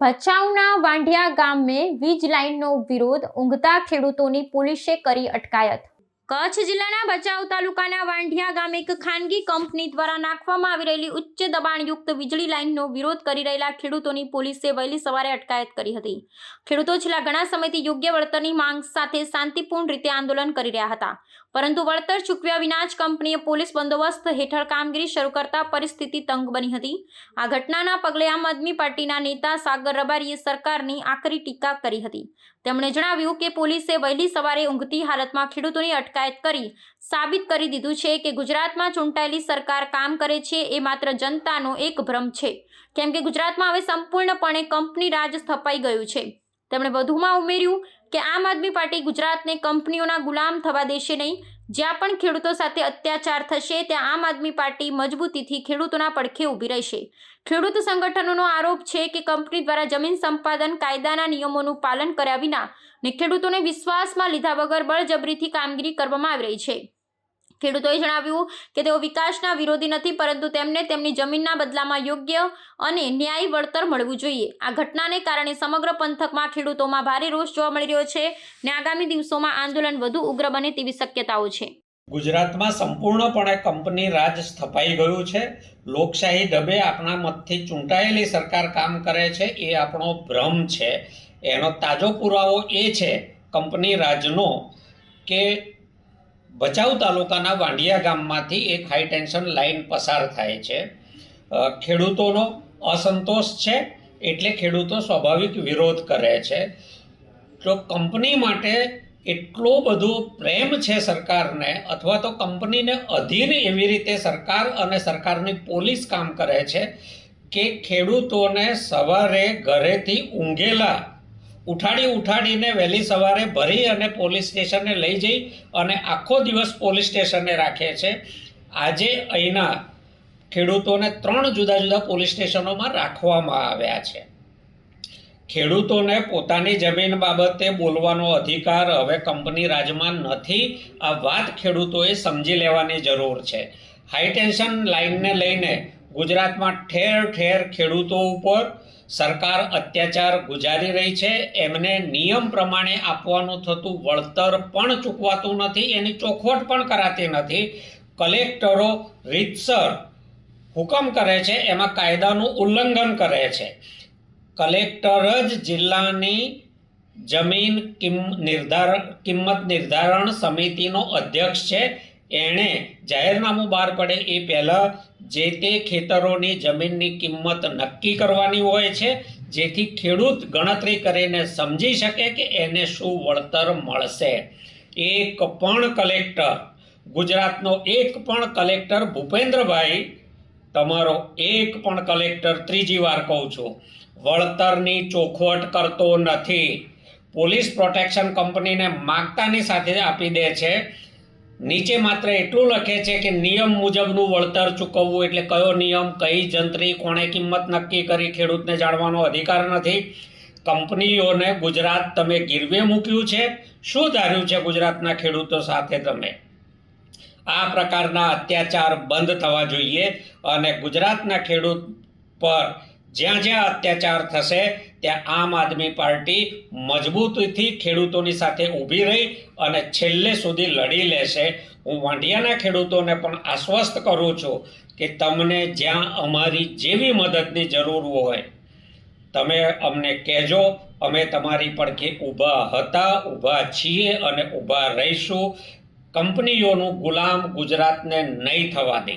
ભચાઉના વાંઢિયા ગામે વીજ લાઇનનો વિરોધ ઊંઘતા ખેડૂતોની પોલીસે કરી અટકાયત. કચ્છ જિલ્લાના ભચાઉ તાલુકાના વાંઢિયા ગામે એક ખાનગી કંપની દ્વારા નાખવામાં આવી રહેલી ઉચ્ચ દબાણયુક્ત વીજળી લાઇનનો વિરોધ કરી રહેલા ખેડૂતોની પોલીસે વહેલી સવારે અટકાયત કરી હતી. ખેડૂતો છેલ્લા ઘણા સમયથી યોગ્ય વળતરની માંગ સાથે શાંતિપૂર્ણ રીતે આંદોલન કરી રહ્યા હતા. પરંતુ વળતર ચૂકવ્યા વિના જ કંપનીએ પોલીસ બંદોબસ્ત હેઠળ કામગીરી શરૂ કરતા પરિસ્થિતિ તંગ બની હતી. આ ઘટનાના પગલે આમ આદમી પાર્ટીના નેતા સાગર રબારીએ સરકારની આકરી ટીકા કરી હતી. તેમણે જણાવ્યું કે પોલીસે વહેલી સવારે ઊંઘતી હાલતમાં ખેડૂતોની અટકાયત કરી સાબિત કરી દીધું છે કે ગુજરાતમાં ચૂંટાયેલી સરકાર કામ કરે છે એ માત્ર જનતાનો એક ભ્રમ છે. કેમ કે ગુજરાતમાં હવે સંપૂર્ણપણે કંપની રાજ સ્થપાઈ ગયું છે. તેમણે વધુમાં ઉમેર્યું કે આમ આદમી પાર્ટી ગુજરાતને કંપનીઓના ગુલામ થવા દેશે નહીં. જ્યાં પણ ખેડૂતો સાથે અત્યાચાર થશે, ત્યાં આમ આદમી પાર્ટી મજબૂતીથી ખેડૂતોના પડખે ઊભી રહેશે. ખેડૂત સંગઠનોનો આરોપ છે કે કંપની દ્વારા જમીન સંપાદન કાયદાના નિયમોનું પાલન કર્યા વિના ને ખેડૂતોને વિશ્વાસમાં લીધા વગર બળજબરીથી કામગીરી કરવામાં આવી રહી છે. ખેડૂતોએ જણાવ્યું કે તેઓ વિકાસના વિરોધી નથી, પરંતુ તેમને તેમની જમીનના બદલામાં યોગ્ય અને ન્યાયી વળતર મળવું જોઈએ. આ ઘટનાને કારણે સમગ્ર પંથકમાં ખેડૂતોમાં ભારે રોષ જોવા મળી રહ્યો છે ને આગામી દિવસોમાં આંદોલન વધુ ઉગ્ર બને તેવી શક્યતાઓ છે. ગુજરાતમાં સંપૂર્ણપણે કંપની રાજ સ્થપાઈ ગયું છે. લોકશાહી ડબે આપણા મતથી ચૂંટાયેલી સરકાર કામ કરે છે એ આપણો ભ્રમ છે. એનો તાજો પુરાવો એ છે કંપની રાજનો કે ભચાઉ તાલુકાના વાંડિયા ગામમાંથી એક હાઈ ટેન્શન લાઇન પસાર થાય છે. ખેડૂતોનો અસંતોષ છે એટલે ખેડૂતો સ્વાભાવિક વિરોધ કરે છે. તો કંપની માટે એટલો બધો પ્રેમ છે સરકારને અથવા તો કંપનીને અધીન એવી રીતે સરકાર અને સરકારની પોલીસ કામ કરે છે કે ખેડૂતોને સવારે ઘરેથી ઊંઘેલા ઉઠાડી ઉઠાડીને વહેલી સવારે ભરી અને પોલીસ સ્ટેશને લઈ જઈ અને આખો દિવસ પોલીસ સ્ટેશને રાખે છે. આજે અહીંના ખેડૂતોને ત્રણ જુદા જુદા પોલીસ સ્ટેશનોમાં રાખવામાં આવ્યા છે. ખેડૂતોને પોતાની જમીન બાબતે બોલવાનો અધિકાર હવે કંપની રાજમાં નથી. આ વાત ખેડૂતોએ સમજી લેવાની જરૂર છે. હાઈ ટેન્શન લાઇનને લઈને ગુજરાતમાં ઠેર ઠેર ખેડૂતો ઉપર સરકાર અત્યાચાર ગુજારી રહી છે. એમને નિયમ પ્રમાણે આપવાનું થતું વળતર પણ ચૂકવાતું નથી, એની ચોખવટ પણ કરાતી નથી. કલેક્ટરો રીતસર હુકમ કરે છે, એમાં કાયદાનું ઉલ્લંઘન કરે છે. કલેક્ટર જ જિલ્લાની જમીન કિંમ નિર્ધારણ કિંમત નિર્ધારણ સમિતિનો અધ્યક્ષ છે. એણે જાહેરનામું બહાર પડે એ પહેલાં જે તે ખેતરોની જમીનની કિંમત નક્કી કરવાની હોય છે, જેથી ખેડૂત ગણતરી કરીને સમજી શકે કે એને શું વળતર મળશે. એક પણ કલેક્ટર, ગુજરાતનો એક પણ કલેક્ટર ભૂપેન્દ્રભાઈ, તમારો એક પણ કલેક્ટર ત્રીજી વાર કહું છું, વળતરની ચોખવટ કરતો નથી. પોલીસ પ્રોટેક્શન કંપનીને માગતાની સાથે આપી દે છે નીચે માત્ર એટલું લખે છે કે નિયમ મુજબનું વળતર ચૂકવવું એટલે કયો નિયમ, કઈ જંત્રી, કોણે કિંમત નક્કી કરી, ખેડૂતને જાણવાનો અધિકાર નથી. કંપનીઓને ગુજરાત તમે ગીરવે મૂક્યું છે. શું ધાર્યું છે ગુજરાતના ખેડૂતો સાથે તમે? આ પ્રકારના અત્યાચાર બંધ થવા જોઈએ અને ગુજરાતના ખેડૂત પર જ્યાં જ્યાં અત્યાચાર થશે ત્યાં આમ આદમી પાર્ટી મજબૂતીથી ખેડૂતોની સાથે ઊભી રહી અને છેલ્લે સુધી લડી લેશે. હું વાંઢિયાના ખેડૂતોને પણ આશ્વસ્ત કરું છું કે તમને જ્યાં અમારી જેવી મદદની જરૂર હોય, તમે અમને કહેજો, અમે તમારી પડખે ઊભા હતા, ઊભા છીએ અને ઊભા રહીશું. કંપનીઓનું ગુલામ ગુજરાતને નહીં થવા દે.